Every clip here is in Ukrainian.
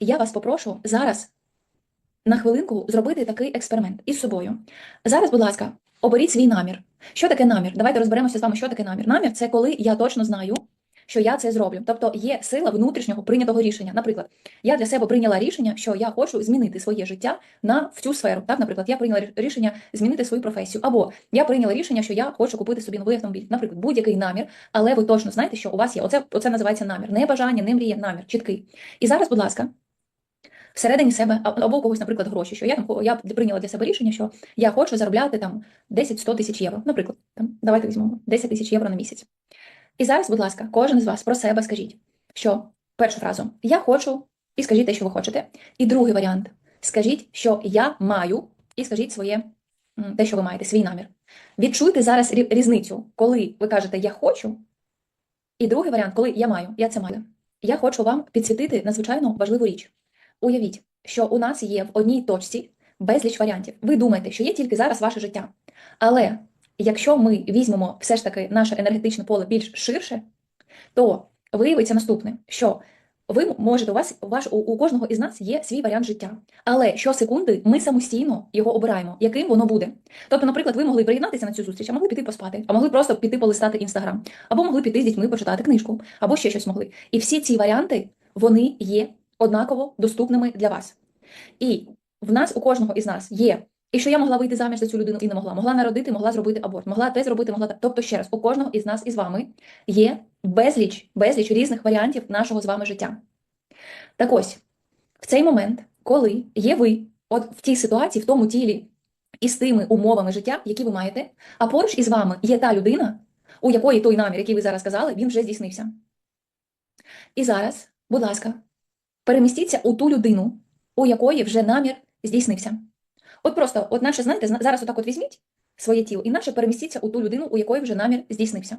я вас попрошу зараз на хвилинку зробити такий експеримент із собою. Зараз, будь ласка, оберіть свій намір. Що таке намір? Давайте розберемося з вами, що таке намір. Намір це коли я точно знаю, що я це зроблю. Тобто є сила внутрішнього прийнятого рішення. Наприклад, я для себе прийняла рішення, що я хочу змінити своє життя на в цю сферу. Так, наприклад, я прийняла рішення змінити свою професію, або я прийняла рішення, що я хочу купити собі новий автомобіль. Наприклад, будь-який намір, але ви точно знаєте, що у вас є. Оце, оце називається намір. Не бажання, не мрія, намір, чіткий. І зараз, будь ласка. Всередині себе або у когось, наприклад, гроші, що я там я прийняла для себе рішення, що я хочу заробляти там 10-100 тисяч євро. Наприклад, там давайте візьмемо 10 тисяч євро на місяць. І зараз, будь ласка, кожен з вас про себе скажіть, що першу фразу я хочу, і скажіть те, що ви хочете. І другий варіант скажіть, що я маю, і скажіть своє те, що ви маєте, свій намір. Відчуйте зараз різницю, коли ви кажете я хочу, і другий варіант, коли я маю, я це маю. Я хочу вам підсвітити надзвичайно важливу річ. Уявіть, що у нас є в одній точці безліч варіантів. Ви думаєте, що є тільки зараз ваше життя. Але якщо ми візьмемо все ж таки наше енергетичне поле більш ширше, то виявиться наступне, що ви можете у вас ваш у, у кожного із нас є свій варіант життя. Але щосекунди ми самостійно його обираємо, яким воно буде. Тобто, наприклад, ви могли приєднатися на цю зустріч, а могли піти поспати, а могли просто піти полистати інстаграм, або могли піти з дітьми почитати книжку, або ще щось могли. І всі ці варіанти вони є однаково доступними для вас. І в нас у кожного із нас є. І що я могла вийти заміж за цю людину і не могла. Могла народити, могла зробити аборт, могла те зробити, могла те. Тобто, ще раз, у кожного із нас із вами є безліч, безліч різних варіантів нашого з вами життя. Так ось, в цей момент, коли є ви, от в тій ситуації, в тому тілі і з тими умовами життя, які ви маєте, а поруч із вами є та людина, у якої той намір, який ви зараз сказали, він вже здійснився. І зараз, будь ласка, перемістіться у ту людину, у якої вже намір здійснився. От просто, от наче, знаєте, зна- зараз отак от візьміть своє тіло, і наче перемістіться у ту людину, у якої вже намір здійснився.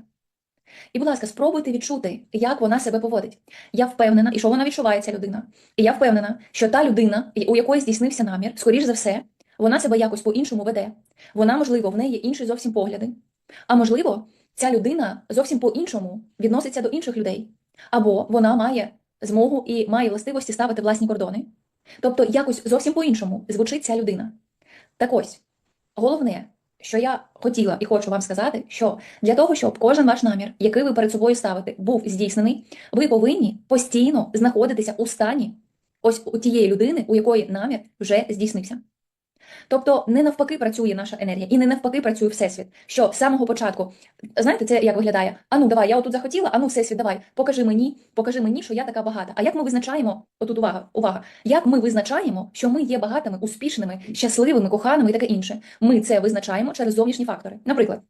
І, будь ласка, спробуйте відчути, як вона себе поводить. Я впевнена, і що вона відчуває, ця людина. І я впевнена, що та людина, у якої здійснився намір, скоріш за все, вона себе якось по-іншому веде. Вона, можливо, в неї інші зовсім погляди. А можливо, ця людина зовсім по-іншому відноситься до інших людей. Або вона має змогу і має властивості ставити власні кордони. Тобто, якось зовсім по-іншому звучить ця людина. Так ось, головне, що я хотіла і хочу вам сказати, що для того, щоб кожен ваш намір, який ви перед собою ставите, був здійснений, ви повинні постійно знаходитися у стані ось у тієї людини, у якої намір вже здійснився. Тобто не навпаки працює наша енергія, і не навпаки працює всесвіт. Що з самого початку, знаєте, це як виглядає? Ану, давай, я отут захотіла, ану, всесвіт, давай, покажи мені, покажи мені, що я така багата. А як ми визначаємо? Отут увага, увага, як ми визначаємо, що ми є багатими, успішними, щасливими, коханими і таке інше? Ми це визначаємо через зовнішні фактори. Наприклад.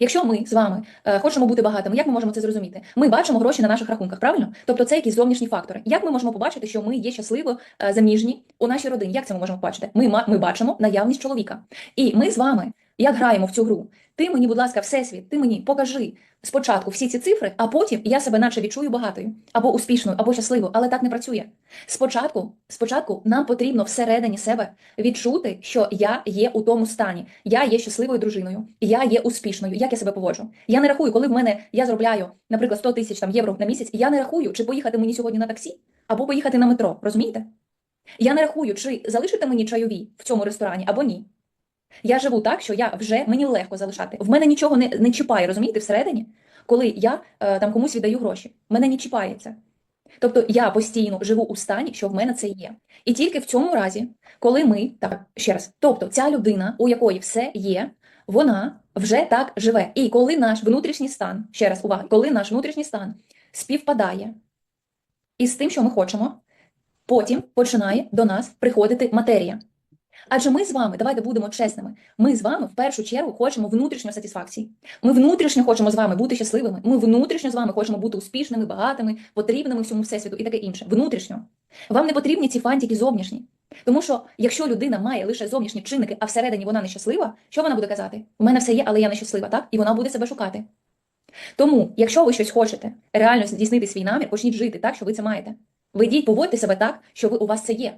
Якщо ми з вами е, хочемо бути багатими, як ми можемо це зрозуміти? Ми бачимо гроші на наших рахунках, правильно? Тобто це якісь зовнішні фактори. Як ми можемо побачити, що ми є щасливо е, заміжні у нашій родині? Як це ми можемо побачити? Ми, ми бачимо наявність чоловіка. І ми з вами, як граємо в цю гру, ти мені, будь ласка, всесвіт, ти мені покажи спочатку всі ці цифри, а потім я себе наче відчую багатою, або успішною, або щасливою, але так не працює. Спочатку, спочатку нам потрібно всередині себе відчути, що я є у тому стані, я є щасливою дружиною, я є успішною. Як я себе поводжу? Я не рахую, коли в мене я заробляю, наприклад, 100 тисяч там євро на місяць, я не рахую, чи поїхати мені сьогодні на таксі, або поїхати на метро. Розумієте? Я не рахую, чи залишити мені чайові в цьому ресторані або ні. Я живу так, що я вже мені легко залишати. В мене нічого не, не чіпає, розумієте, всередині, коли я е, там комусь віддаю гроші. Мене не чіпається. Тобто я постійно живу у стані, що в мене це є. І тільки в цьому разі, коли ми так ще раз, тобто ця людина, у якої все є, вона вже так живе. І коли наш внутрішній стан, ще раз увага, коли наш внутрішній стан співпадає із тим, що ми хочемо, потім починає до нас приходити матерія. Адже ми з вами, давайте будемо чесними, ми з вами в першу чергу хочемо внутрішньої сатисфакції. Ми внутрішньо хочемо з вами бути щасливими. Ми внутрішньо з вами хочемо бути успішними, багатими, потрібними всьому всесвіту і таке інше. Внутрішньо. Вам не потрібні ці фантики зовнішні. Тому що якщо людина має лише зовнішні чинники, а всередині вона нещаслива, що вона буде казати? У мене все є, але я нещаслива, так? І вона буде себе шукати. Тому, якщо ви щось хочете реально здійснити свій намір, почніть жити так, що ви це маєте. Ведіть, поводьте себе так, що ви у вас це є.